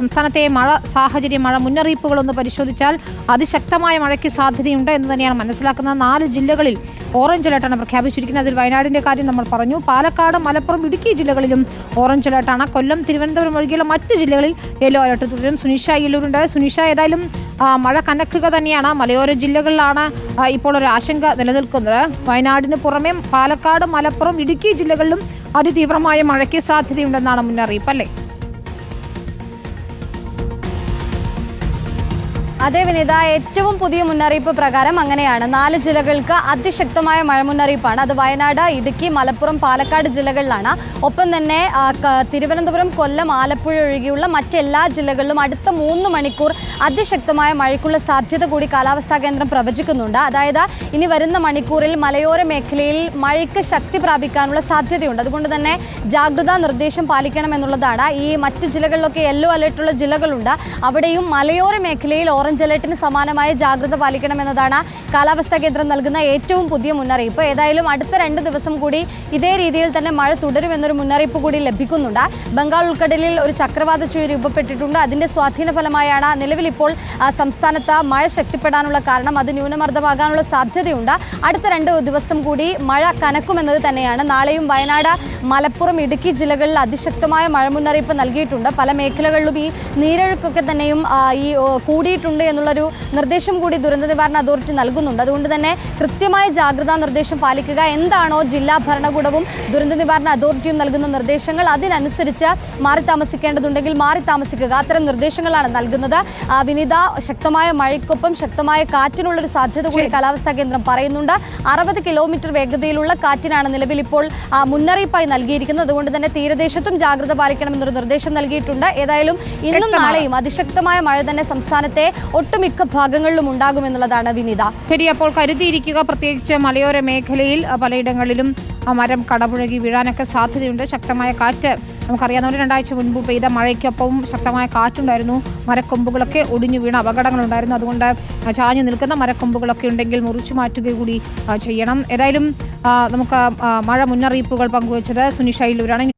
സംസ്ഥാനത്തെ മഴ സാഹചര്യം മഴ മുന്നറിയിപ്പുകളൊന്ന് പരിശോധിച്ചാൽ അതിശക്തമായ മഴയ്ക്ക് സാധ്യതയുണ്ട് എന്ന് തന്നെയാണ് മനസ്സിലാക്കുന്ന നാല് ജില്ലകളിൽ ഓറഞ്ച് അലർട്ടാണ് പ്രഖ്യാപിച്ചിരിക്കുന്നത്. അതിൽ വയനാടിന്റെ കാര്യം നമ്മൾ പറഞ്ഞു. പാലക്കാട് മലപ്പുറം ഇടുക്കി ജില്ലകളിലും ഓറഞ്ച് അലർട്ടാണ് കൊല്ലം തിരുവനന്തപുരം ഒഴികെയുള്ള മറ്റു ജില്ലകളിൽ യെല്ലോ അലർട്ട് തുടരും. സുനിഷ ഇല്ലൂരുണ്ട് സുനിഷ ഏതായാലും മഴ കനക്കുക തന്നെയാണ്. മലയോര ജില്ലകളിലാണ് ഇപ്പോൾ ഒരു ആശങ്ക നിലനിൽക്കുന്നത്. വയനാടിന് പുറമെ പാലക്കാട് മലപ്പുറം ഇടുക്കി ജില്ലകളിലും അതിതീവ്രമായ മഴയ്ക്ക് സാധ്യതയുണ്ടെന്നാണ് മുന്നറിയിപ്പ് അല്ലേ? അതെ വിനീത ഏറ്റവും പുതിയ മുന്നറിയിപ്പ് പ്രകാരം അങ്ങനെയാണ്. നാല് ജില്ലകൾക്ക് അതിശക്തമായ മഴ മുന്നറിയിപ്പാണ്. അത് വയനാട് ഇടുക്കി മലപ്പുറം പാലക്കാട് ജില്ലകളിലാണ്. ഒപ്പം തന്നെ തിരുവനന്തപുരം കൊല്ലം ആലപ്പുഴ ഒഴികെയുള്ള മറ്റെല്ലാ ജില്ലകളിലും അടുത്ത മൂന്ന് മണിക്കൂർ അതിശക്തമായ മഴയ്ക്കുള്ള സാധ്യത കൂടി കാലാവസ്ഥാ കേന്ദ്രം പ്രവചിക്കുന്നുണ്ട്. അതായത് ഇനി വരുന്ന മണിക്കൂറിൽ മലയോര മേഖലയിൽ മഴയ്ക്ക് ശക്തി പ്രാപിക്കാനുള്ള സാധ്യതയുണ്ട്. അതുകൊണ്ട് തന്നെ ജാഗ്രതാ നിർദ്ദേശം പാലിക്കണമെന്നുള്ളതാണ്. ഈ മറ്റു ജില്ലകളിലൊക്കെ യെല്ലോ അലർട്ടുള്ള ജില്ലകളുണ്ട്. അവിടെയും മലയോര മേഖലയിൽ ഓറഞ്ച് അലർട്ടിന് സമാനമായ ജാഗ്രത പാലിക്കണമെന്നതാണ് കാലാവസ്ഥാ കേന്ദ്രം നൽകുന്ന ഏറ്റവും പുതിയ മുന്നറിയിപ്പ്. ഏതായാലും അടുത്ത രണ്ട് ദിവസം കൂടി ഇതേ രീതിയിൽ തന്നെ മഴ തുടരുമെന്നൊരു മുന്നറിയിപ്പ് കൂടി ലഭിക്കുന്നുണ്ട്. ബംഗാൾ ഉൾക്കടലിൽ ഒരു ചക്രവാത ചുഴി രൂപപ്പെട്ടിട്ടുണ്ട്. അതിന്റെ സ്വാധീന ഫലമായാണ് നിലവിൽ ഇപ്പോൾ സംസ്ഥാനത്ത് മഴ ശക്തിപ്പെടാനുള്ള കാരണം അത് ന്യൂനമർദ്ദമാകാനുള്ള സാധ്യതയുണ്ട്. അടുത്ത രണ്ട് ദിവസം കൂടി മഴ കനക്കുമെന്നത് തന്നെയാണ്. നാളെയും വയനാട് മലപ്പുറം ഇടുക്കി ജില്ലകളിൽ അതിശക്തമായ മഴ മുന്നറിയിപ്പ് നൽകിയിട്ടുണ്ട്. പല മേഖലകളിലും ഈ നീരൊഴുക്കൊക്കെ തന്നെയും ഈ ഓ, കൂടിയിട്ടുണ്ട് എന്നുള്ളൊരു നിർദ്ദേശം കൂടി ദുരന്ത നിവാരണ അതോറിറ്റി നൽകുന്നുണ്ട്. അതുകൊണ്ട് തന്നെ കൃത്യമായ ജാഗ്രതാ നിർദ്ദേശം പാലിക്കുക. എന്താണോ ജില്ലാ ഭരണകൂടവും ദുരന്ത നിവാരണ അതോറിറ്റിയും നൽകുന്ന നിർദ്ദേശങ്ങൾ അതിനനുസരിച്ച് മാറി താമസിക്കേണ്ടതുണ്ടെങ്കിൽ മാറി താമസിക്കുക. അത്തരം നിർദ്ദേശങ്ങളാണ് നൽകുന്നത്. വിനിത ശക്തമായ മഴയ്ക്കൊപ്പം ശക്തമായ കാറ്റിനുള്ളൊരു സാധ്യത കൂടി കാലാവസ്ഥാ കേന്ദ്രം പറയുന്നുണ്ട്. അറുപത് കിലോമീറ്റർ വേഗതയിലുള്ള കാറ്റിനാണ് നിലവിൽ ഇപ്പോൾ മുന്നറിയിപ്പായി നൽകിയിരിക്കുന്നത്. അതുകൊണ്ട് തന്നെ തീരദേശത്തും ജാഗ്രത പാലിക്കണമെന്നൊരു നിർദ്ദേശം നൽകിയിട്ടുണ്ട്. ഏതായാലും ഇന്നും. നാളെയും അതിശക്തമായ മഴ തന്നെ സംസ്ഥാനത്തെ ഒട്ടുമിക്ക ഭാഗങ്ങളിലും ഉണ്ടാകുമെന്നുള്ളതാണ് വിനിത. ശരി അപ്പോൾ കരുതിയിരിക്കുക പ്രത്യേകിച്ച് മലയോര മേഖലയിൽ പലയിടങ്ങളിലും മരം കടപുഴകി വീഴാനൊക്കെ സാധ്യതയുണ്ട്. ശക്തമായ കാറ്റ് നമുക്കറിയാവുന്ന ഒരു രണ്ടാഴ്ച മുൻപ് പെയ്ത മഴയ്ക്കൊപ്പം ശക്തമായ കാറ്റുണ്ടായിരുന്നു. മരക്കൊമ്പുകളൊക്കെ ഒടിഞ്ഞു വീണ അപകടങ്ങളുണ്ടായിരുന്നു. അതുകൊണ്ട് ചാഞ്ഞു നിൽക്കുന്ന മരക്കൊമ്പുകളൊക്കെ ഉണ്ടെങ്കിൽ മുറിച്ചു മാറ്റുക കൂടി ചെയ്യണം. ഏതായാലും നമുക്ക് മഴ മുന്നറിയിപ്പുകൾ പങ്കുവച്ചത് സുനിഷയിലൂരാണ്